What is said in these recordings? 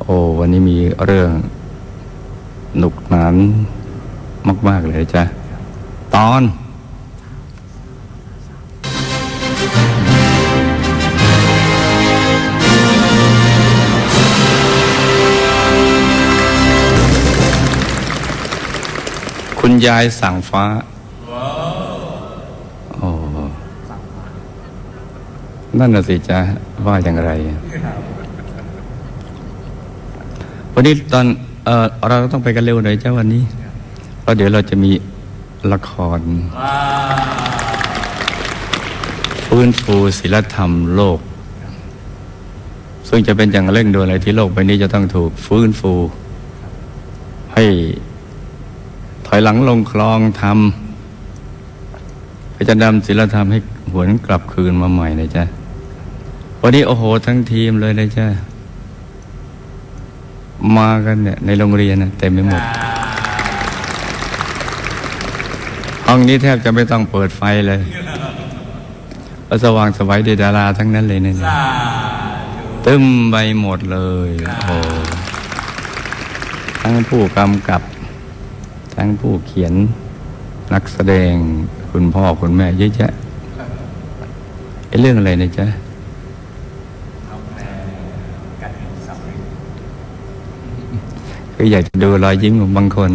โอ้วันนี้มีเรื่องหนุกหนานมาก ๆ เลยจ้ะ ตอน คุณยายสั่งฟ้า โอ้นั่นน่ะสิจ๊ะว่าอย่างไร วันนี้ตอนเออเราต้องไปกันเร็วหน่อยเจ้าวันนี้เพราะเดี๋ยวเราจะมีละครฟื้นฟูศิลธรรมโลก ซึ่งจะเป็นอย่างเร่งด่วนเลยที่โลกใบนี้จะต้องถูกฟื้นฟู ให้ถอยหลังลงคลองทำไปจะนำศิลธรรมให้หวนกลับคืนมาใหม่นะจ๊ะวันนี้โอ้โหทั้งทีมเลยนะจ๊ะ มากันเนี่ยในโรงเรียนนะเต็มไปหมดห้องนี้แทบจะไม่ต้องเปิดไฟเลยเพราะสว่างสวัยด้วยดาราทั้งนั้นเลยเนี่ยตึมไปหมดเลยโอ้ทั้งผู้กำกับ ทั้งผู้เขียน นักแสดงคุณพ่อคุณแม่เยอะแยะไอ้เรื่องอะไรนะจ๊ะ ก็อยากจะดูรอยยิ้มของบางคน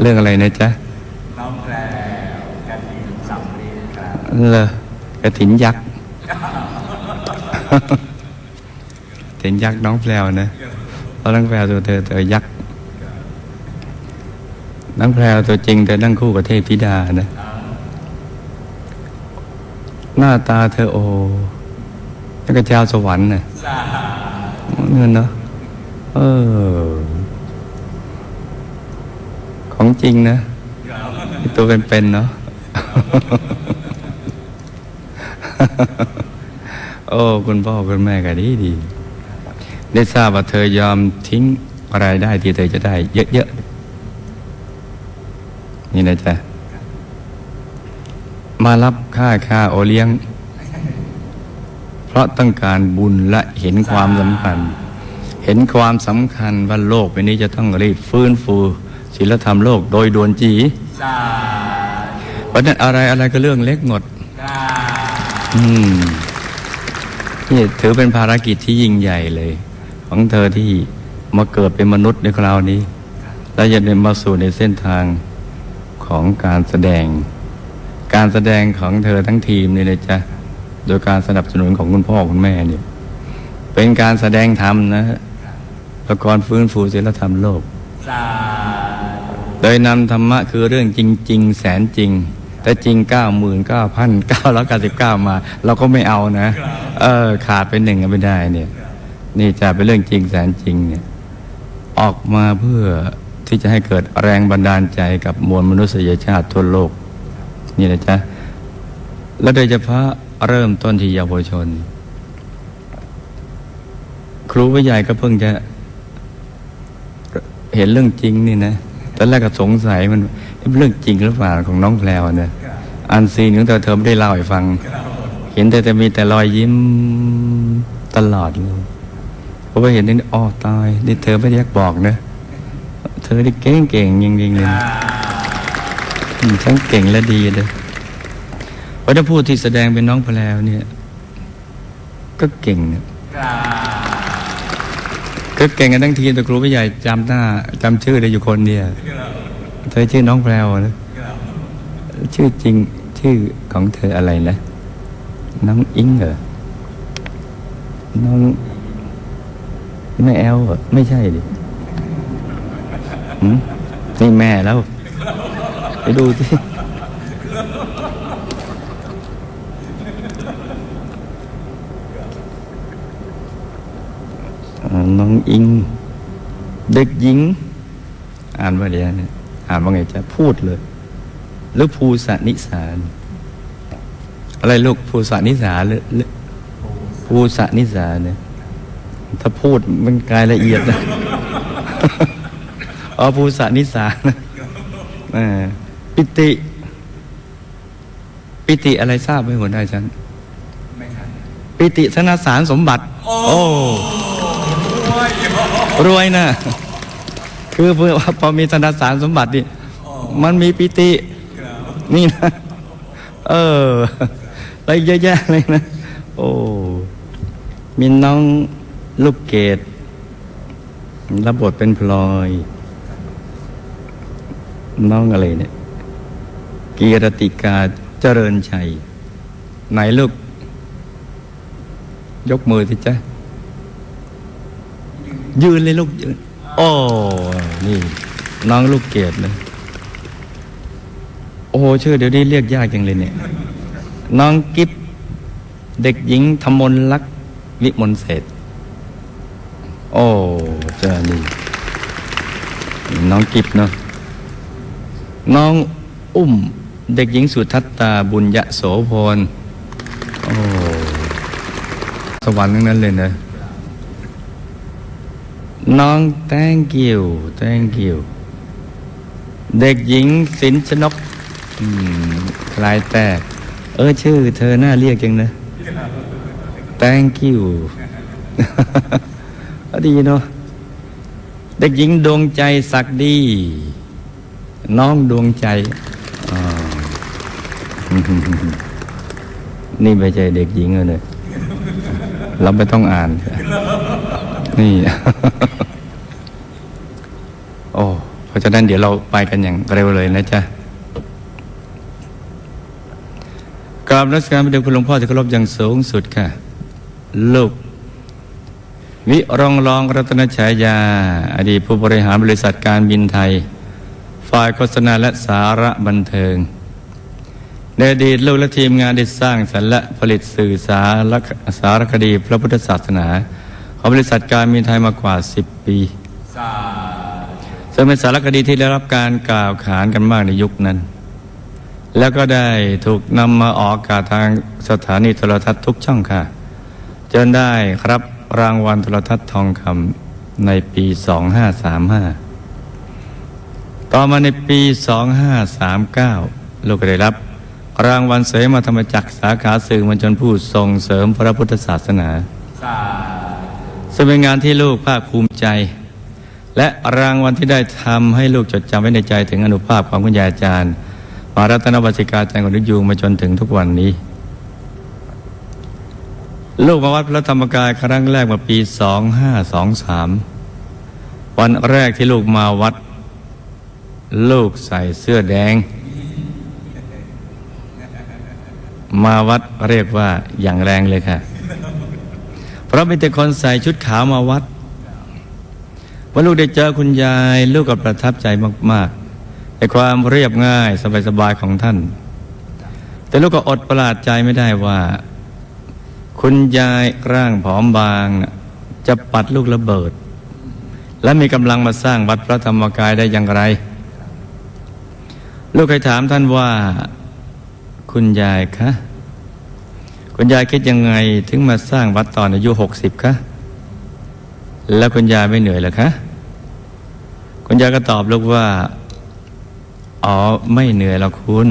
เรื่องอะไรนะจ๊ะน้องแพรกระถิ่นสำลีครับเลอกระถินยักษ์กระถินยักษ์น้องแพรวนะเพราะน้องแพรวตัวเธอเธอยักษ์น้องแพรวตัวจริงเธอนั่งคู่กับเทพธิดานะหน้าตาเธอโอ้นั่นก็เจ้าสวรรค์น่ะเงินเนาะเออ ของจริงนะตัวเป็นๆเนาะโอ้คุณพ่อคุณแม่ก็ดีดี ได้ทราบว่าเธอยอมทิ้งรายได้ที่เธอจะได้ เยอะๆนี่นะจ๊ะมารับค่าค่าโอเลี้ยง เพราะต้องการบุญและเห็นความสำคัญ เห็นความสำคัญว่าโลกใบนี้จะต้องรีบฟื้นฟูศิลธรรมโลกโดยด่วนจีสาเพราะฉะนั้นอะไรอะไรก็เรื่องเล็กหมดธุอืมนี่ถือเป็นภารกิจที่ยิ่งใหญ่เลย ของเธอที่มาเกิดเป็นมนุษย์ในคราวนี้ และจะได้มาสู่ในเส้นทางของการแสดง การแสดงของเธอทั้งทีมนี่เลยจ้ะโดยการสนับสนุนของคุณพ่อคุณแม่เนี่ยเป็นการแสดงธรรมนะ ฮะละครฟื้นฟูศิลธรรมโลกสาโดยนำธรรมะคือเรื่องจริง ๆ แสนจริง แต่จริง 9 9 9 9 9 มา เราก็ไม่เอานะ เออ ขาดไปหนึ่งก็ไม่ได้เนี่ย นี่จะเป็นเรื่องจริงแสนจริงเนี่ย ออกมาเพื่อที่จะให้เกิดแรงบันดาลใจกับมวลมนุษยชาติทั่วโลก นี่นะจ๊ะ และโดยเฉพาะเริ่มต้นที่เยาวชน ครูผู้ใหญ่ก็เพิ่งจะ เห็นเรื่องจริงนี่นะตอนแรกก็สงสัยมันเรื่องจริงหรือเปล่าของน้องแพลวเนี่ยอันซีนของเธอเธอไม่ได้เล่าให้ฟัง เห็นแต่จะมีแต่รอยยิ้มตลอดเลยเพราะว่าเห็นนี่อ้อตายนี่เธอไม่ได้อยากบอกนะเธอที่เก่งเก่งๆจริงๆเลยทั้งเก่งและดีเลยเพราะถ้าพูดที่แสดงเป็นน้องแพลวเนี่ย ก็เก่งนะ ก็เก่งกันทั้งทีมแต่ครูผู้ใหญ่จำหน้าจำชื่อได้อยู่คนเดียวเธอชื่อน้องแพรวนะชื่อจริงชื่อของเธออะไรนะ น้องอิงเหรอน้องแม่แอลเหรอไม่ใช่ดิหืมนี่แม่แล้วไปดูที่ น้องอิง เด็กหญิง อ่านว่าเดี๋ยวเนี่ยอ่านว่าไงจะพูดเลย หรือภูสนิสาน อะไรลูกภูสนิสาหรือหรือภูสนิสาเนี่ยถ้าพูดมันกลายละเอียดนะอ๋อภูสนิสานะเออปิติ ปิติอะไรทราบไหมหัวหน้าฉันไม่ทันปิติธนสารสมบัติ โอ้โอ้ย รวยนะคือเพื่อว่าพอมีธนสารสมบัตินี่มันมีปิติ นี่นะ เอออะไรเยอะแยะเลยนะ โอ้มีน้องลูกเกดรับบทเป็นพลอย น้องอะไรเนี่ยกีรติกาเจริญชัย ไหนลูก ยกมือสิจ๊ะ ยืนเลยลูกยืนโอ้นี่ น้องลูกเกดเลยโอ้โหชื่อเดี๋ยวนี้เรียกยากจังเลยเนี่ย น้องกิฟเด็กหญิงธมนลักษณ์วิมลเศรษฐ์โอ้เจ้านี่น้องกิฟเนาะน้องอุ้ม เด็กหญิงสุทัตตาบุญยะโสพรโอ้สวรรค์ทั้งนั้นเลยนะ น้อง thank you thank you เด็กหญิงสินชนกคลายแต่เออชื่อเธอน่าเรียกจังนะ thank you ดีเนาะเด็กหญิงดวงใจศักดี น้องดวงใจนี่ไม่ใช่เด็กหญิงเลยเราไม่ต้องอ่าน นี่ โอ้ เพราะฉะนั้นเดี๋ยวเราไปกันอย่างเร็วเลยนะจ๊ะกราบรัชการพระเดชคุณหลวงพ่อที่เคารพอย่างสูงสุดค่ะ ลูก วิรองรองรัตนฉายา อดีตผู้บริหารบริษัทการบินไทย ฝ่ายโฆษณาและสาระบันเทิงในอดีตลูกและทีมงานได้สร้างสรรค์และผลิตสื่อสารสารคดีพระพุทธศาสนา ของบริษัทการบินไทยมากว่า 10 ปีสาซึ่งเป็นสารคดีที่ได้รับการกล่าวขานกันมากในยุคนั้น แล้วก็ได้ถูกนำมาออกอากาศทางสถานีโทรทัศน์ทุกช่องค่ะ จนได้ครับรางวัลโทรทัศน์ทองคำในปี 2535 ต่อมาในปี 2539 ลูกก็ได้รับรางวัลเสมาธรรมจักรสาขาสื่อมวลชนผู้ส่งเสริมพระพุทธศาสนาสา ซึ่งเป็นงานที่ลูกภาคภูมิใจ และรางวัลที่ได้ทำให้ลูกจดจำไว้ในใจถึงอนุภาพของคุณยายอาจารย์มารัตนบัสิกาจันทร์กุยูงมาจนถึงทุกวันนี้ ลูกมาวัดพระธรรมกายครั้งแรกเมื่อปี 2523 วันแรกที่ลูกมาวัด ลูกใส่เสื้อแดง มาวัดเรียกว่าอย่างแรงเลยค่ะ เพราะมีแต่คนใส่ชุดขาวมาวัดว่าลูกได้เจอคุณยายลูกก็ประทับใจมากๆในความเรียบง่ายสบายๆของท่าน แต่ลูกก็อดประหลาดใจไม่ได้ว่า คุณยายร่างผอมบาง จะปัดลูกระเบิด และมีกำลังมาสร้างวัดพระธรรมกายได้อย่างไร ลูกเคยถามท่านว่า คุณยายคะ คุณยายคิดยังไงถึงมาสร้างวัดตอนอายุหกสิบคะแล้วคุณยายไม่เหนื่อยเหรอคะคุณยายก็ตอบลูกว่า อ๋อไม่เหนื่อยหรอกคุณ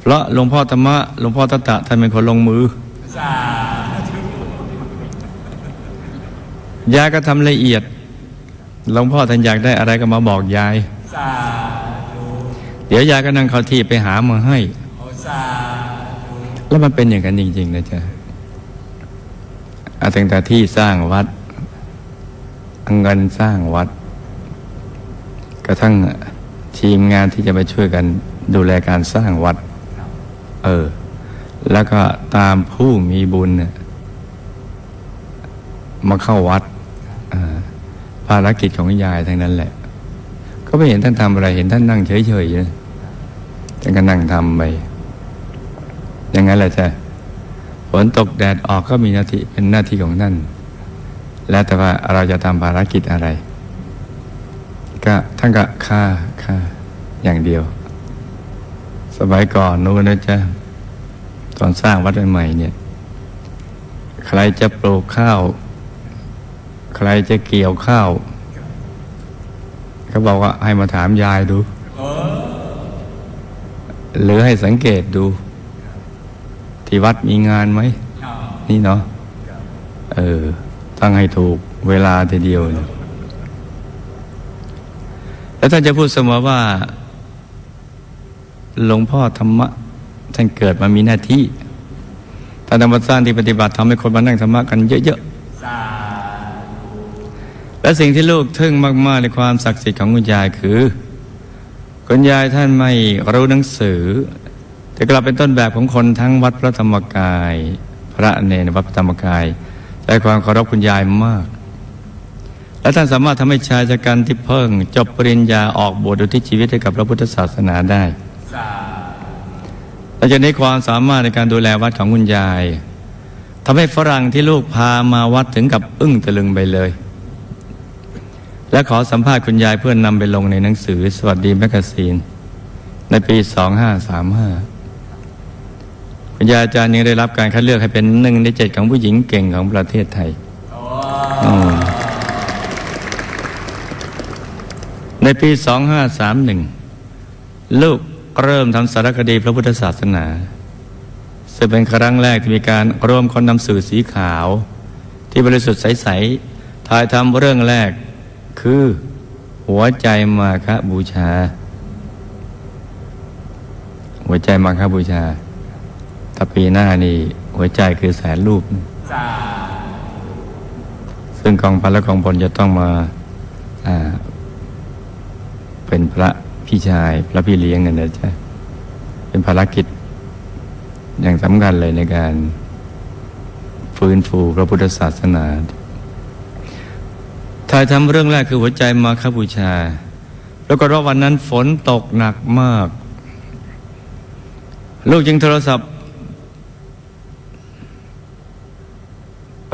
เพราะหลวงพ่อธรรมะหลวงพ่อตตะท่านเป็นคนลงมือสายายก็ทำละเอียดหลวงพ่อท่านอยากได้อะไรก็มาบอกยายสาเดี๋ยวยายก็นั่งเข้าที่ไปหามาให้โอสา แล้วมันเป็นอย่างนั้นจริง ๆ นะจ๊ะเอาตั้งแต่ที่สร้างวัดเงินสร้างวัด กระทั่งทีมงานที่จะไปช่วยกันดูแลการสร้างวัด เออ แล้วก็ตามผู้มีบุญมาเข้าวัดภารกิจของยายทั้งนั้นแหละ ก็ไม่เห็นท่านทำอะไร เห็นท่านนั่งเฉยๆท่านก็นั่งทำไป อย่างนั้นแหละจ้ะฝนตกแดดออกก็มีหน้าที่เป็นหน้าที่ของท่น แล้วแต่ว่าเราจะทำภารกิจอะไร ก็ท่านก็ค่าค่าอย่างเดียว สมัยก่อนนู้นนะจ๊ะตอนสร้างวัดใหม่เนี่ย ใครจะปลูกข้าว ใครจะเกี่ยวข้าวเขาบอกว่าให้มาถามยายดู หรือให้สังเกตดู ที่วัดมีงานไหม นี่เนาะเออ ตั้งให้ถูกเวลาทีเดียวนะแล้วท่านจะพูดเสมอว่า หลวงพ่อธรรมะ ท่านเกิดมามีหน้าที่ท่านธรรมสร้างที่ปฏิบัติทำให้คนมานั่งธรรมะกันเยอะๆ และสิ่งที่ลูกทึ่งมาก ๆ ในความศักดิ์สิทธิ์ของคุณยายคือ คุณยายท่านไม่รู้หนังสือ แต่กลับเป็นต้นแบบของคนทั้งวัดพระธรรมกาย พระเนรวัดพระธรรมกายใจความเคารพคุณยายมาก และท่านสามารถทำให้ชายชะกันที่เพิ่ง จบปริญญาออกบวชอุทิศชีวิตให้กับพระพุทธศาสนาได้และจะได้ความสามารถในการดูแลวัดของคุณยายทำให้ฝรั่งที่ลูกพามาวัดถึงกับอึ้งตะลึงไปเลย และขอสัมภาษณ์คุณยายเพื่อนนำไปลงในหนังสือ สวัสดีแมกกาซีน ในปี 2535 คุณยายอาจารย์ยังได้รับการคัดเลือกให้เป็นหนึ่งในเจ็ดของผู้หญิงเก่งของประเทศไทยอืมในปี 2531 ลูกเริ่มทำสารคดีพระพุทธศาสนาซึ่งเป็นครั้งแรกที่มีการรวมคนนำสื่อสีขาว ที่บริสุทธิ์ใส ๆ ถ่ายทำเรื่องแรก คือหัวใจมาคบูชา หัวใจมาคบูชา ถ้าปีหน้านี่หัวใจคือแสนรูป ซึ่งกองพันและกองพลจะต้องมาอ่าเป็นพระพี่ชายพระพี่เลี้ยงกันนะจ๊ะเป็นภารกิจอย่างสำคัญเลยในการฟื้นฟูพระพุทธศาสนาถ่ายทำเรื่องแรกคือหัวใจมาคบูชา แล้วก็รอบวันนั้นฝนตกหนักมาก ลูกจึงโทรศัพท์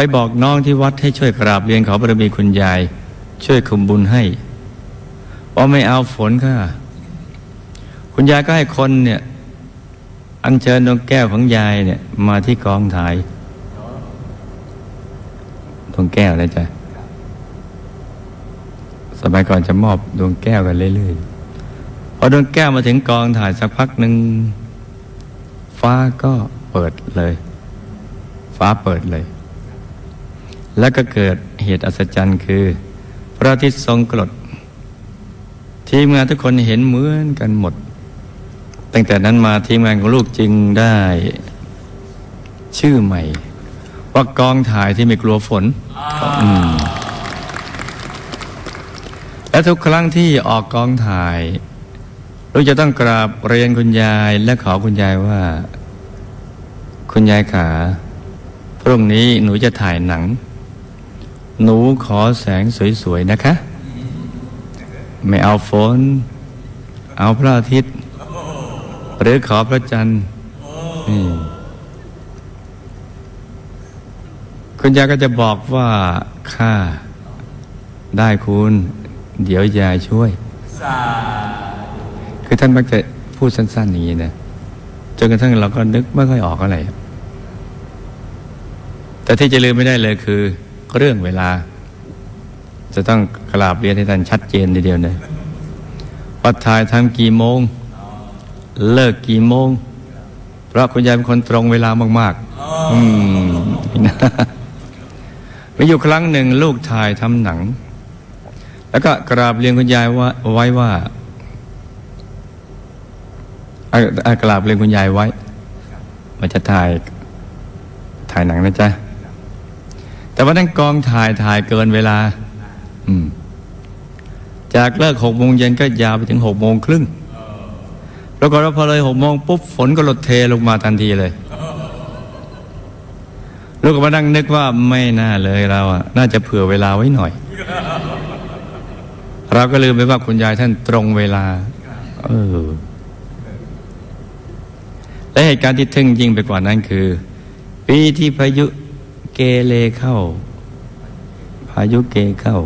ไปบอกน้องที่วัดให้ช่วยกราบเรียนขอบารมีคุณยาย ช่วยคุมบุญให้ว่าไม่เอาฝนค่ะ คุณยายก็ให้คนเนี่ย อัญเชิญดวงแก้วของยายเนี่ย มาที่กองถ่ายดวงแก้วนะจ๊ะสมัยก่อนจะมอบดวงแก้วกันเรื่อยๆพอดวงแก้วมาถึงกองถ่ายสักพักหนึ่งฟ้าก็เปิดเลย ฟ้าเปิดเลย แล้วก็เกิดเหตุอัศจรรย์คือ พระอาทิตย์ทรงกรดทีมงานทุกคนเห็นเหมือนกันหมด ตั้งแต่นั้นมาทีมงานของลูกจึงได้ ชื่อใหม่ ว่ากองถ่ายที่ไม่กลัวฝนและทุกครั้งที่ออกกองถ่ายลูกจะต้องกราบเรียนคุณยายและขอคุณยายว่า คุณยายขาพรุ่งนี้หนูจะถ่ายหนัง หนูขอแสงสวยๆนะคะ ไม่เอาฝน เอาพระอาทิตย์ หรือขอพระจันทร์นี่คุณยายก็จะบอกว่าข้าได้คุณ เดี๋ยวยายช่วย คือท่านมักจะพูดสั้น ๆ อย่างนี้นะจนกระทั่งเราก็นึกไม่ค่อยออกอะไรแต่ที่จะลืมไม่ได้เลยคือ เรื่องเวลา จะต้องกราบเรียนให้ท่านชัดเจนทีเดียวเนะว่าถ่ายทำกี่โมง เลิกกี่โมง เพราะคุณยายเป็นคนตรงเวลามาก ๆ อืมนะมีอยู่ครั้งหนึ่งลูกถ่ายทำหนัง แล้วก็กราบเรียนคุณยายว่าไว้ว่าอ่อเอ่อกราบเรียนคุณยายไว้มันจะถ่ายถ่ายหนังนะจ๊ะ แต่ว่านั่นกองถ่ายถ่ายเกินเวลา อืม จากเลิกหกโมงเย็นก็ยาวไปถึงหกโมงครึ่งแล้วก็พอเลยหกโมงปุ๊บฝนก็หลดเทลงมาทันทีเลยลูกก็มานั่งนึกว่าไม่น่าเลยเราอะน่าจะเผื่อเวลาไว้หน่อย เราก็ลืมไปว่าคุณยายท่านตรงเวลา เออ และเหตุการณ์ที่ทึ่งยิ่งไปกว่านั้นคือ ปีที่พายุ เกเรเข้า พายุเกเข้า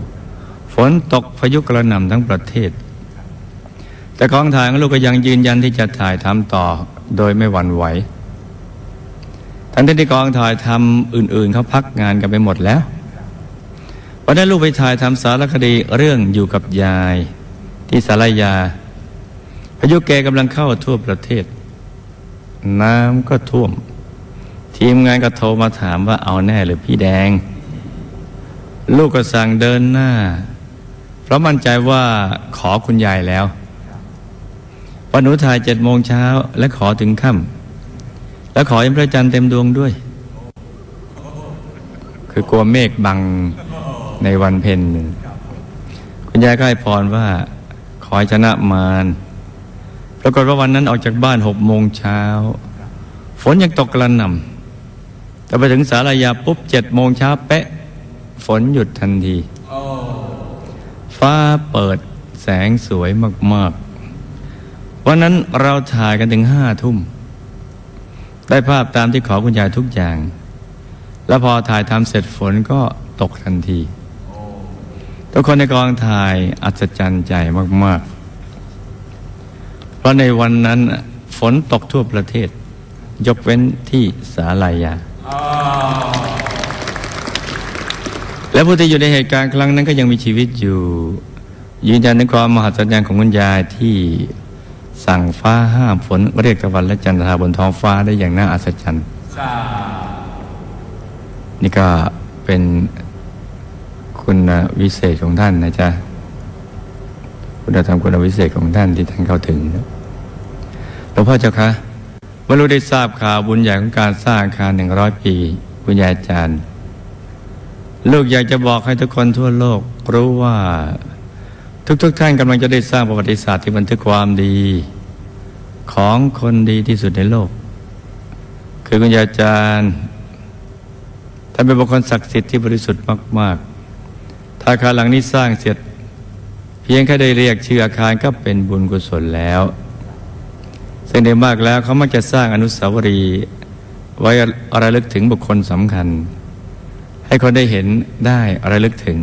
ฝนตกพายุกระหน่ำทั้งประเทศ แต่กองถ่ายของลูกก็ยังยืนยันที่จะถ่ายทำต่อโดยไม่หวั่นไหวทั้งที่กองถ่ายทำอื่น ๆเขาพักงานกันไปหมดแล้ววันนั้นลูกไปถ่ายทำสารคดีเรื่องอยู่กับยาย ที่สารยา พายุเกกำลังเข้าทั่วประเทศ น้ำก็ท่วม ทีมงานก็โทรมาถามว่าเอาแน่หรือพี่แดง ลูกก็สั่งเดินหน้า เพราะมั่นใจว่าขอคุณยายแล้ววันหนูถ่ายเจ็ดโมงเช้าและขอถึงค่ำและขอให้พระจันทร์เต็มดวงด้วย คือกลัวเมฆบังในวันเพ็ญคุณยายก็ให้พรว่า ขอชนะมารปรากฏว่าวันนั้นออกจากบ้านหกโมงเช้า ฝนยังตกกระหน่ำ แต่ไปถึงสารยาปุ๊บเจ็ดโมงเช้าเป๊ะ ฝนหยุดทันที ฟ้าเปิดแสงสวยมากๆ วันนั้นเราถ่ายกันถึงห้าทุ่ม ได้ภาพตามที่ขอคุณยายทุกอย่าง แล้วพอถ่ายทำเสร็จฝนก็ตกทันที ทุกคนในกองถ่ายอัศจรรย์ใจมาก ๆ เพราะในวันนั้นฝนตกทั่วประเทศ ยกเว้นที่สาลายา และผู้ที่อยู่ในเหตุการณ์ครั้งนั้นก็ยังมีชีวิตอยู่ ยืนยันในความมหัศจรรย์ของคุณยายที่สั่งฟ้าห้ามฝนเรียกตะวันและจันทราบนท้องฟ้าได้อย่างน่าอัศจรรย์นี่ก็เป็นคุณวิเศษของท่านนะจ๊ะคุณธรรมคุณวิเศษของท่านที่ท่านเข้าถึงหลวงพ่อเจ้าคะ มื่อรู้ได้ทราบข่าวบุญใหญ่ของการสร้างอาคารหนึ่งร้อยปีคุณยายอาจารย์ ลูกอยากจะบอกให้ทุกคนทั่วโลก รู้ว่า ทุกๆทท่านกำลังจะได้สร้างประวัติศาสตร์ที่บันทึกความดี ของคนดีที่สุดในโลก คือคุณยายอาจารย์ท่านเป็นบุคคลศักดิ์สิทธิ์ที่บริสุทธิ์มาก ๆ ถ้าอาคารหลังนี้สร้างเสร็จ เพียงแค่ได้เรียกชื่ออาคารก็เป็นบุญกุศลแล้ว ซึ่งในมากแล้วเขามักจะสร้างอนุสาวรีย์ไว้ระลึกถึงบุคคลสำคัญ ให้คนได้เห็นได้ระลึกถึง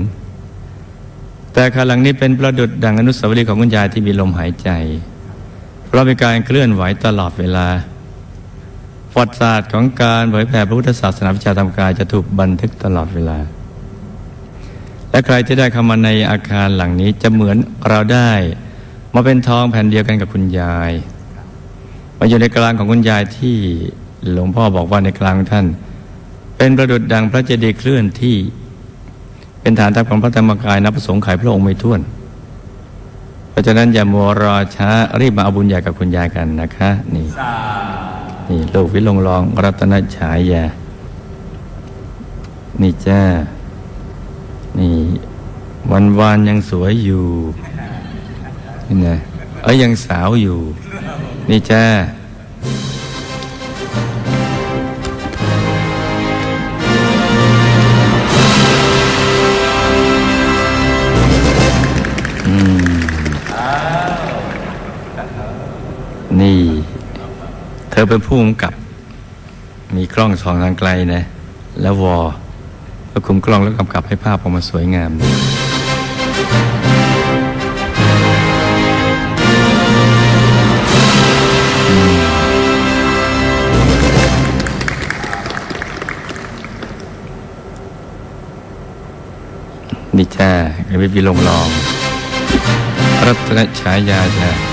แต่คาหลังนี้เป็นประดุจดังอนุสาวรีย์ของคุณยายที่มีลมหายใจ เพราะมีการเคลื่อนไหวตลอดเวลาประวัติศาสตร์ของการเผยแผ่พระพุทธศาสนาวิชาธรรมกายจะถูกบันทึกตลอดเวลา และใครที่ได้เข้ามาในอาคารหลังนี้จะเหมือนเราได้ มาเป็นทองแผ่นเดียวกันกับคุณยาย มาอยู่ในกลางของคุณยายที่หลวงพ่อบอกว่าในกลางท่าน เป็นประดุจดังพระเจดีย์เคลื่อนที่ เป็นฐานทัพของพระธรรมกายนับประสงค์ไขพระองค์ไม่ท้วน เพราะฉะนั้นอย่ามัวรอช้ารีบมาเอาบุญใหญ่กับคุณยายกันนะคะ นี่นี่ลูกวิลงรองรัตนฉายานี่จ้า นี่วันวานยังสวยอยู่นี่นะเอ้ยยังสาวอยู่ นี่จ้านี่ เธอเป็นผู้กำกับ มีกล้องสองทางไกลนะ แล้ววอเพื่อคุมกล้องแล้วกำกับให้ภาพออกมาสวยงาม จ้าไม่ไปลงรองรัตนฉายาจ้า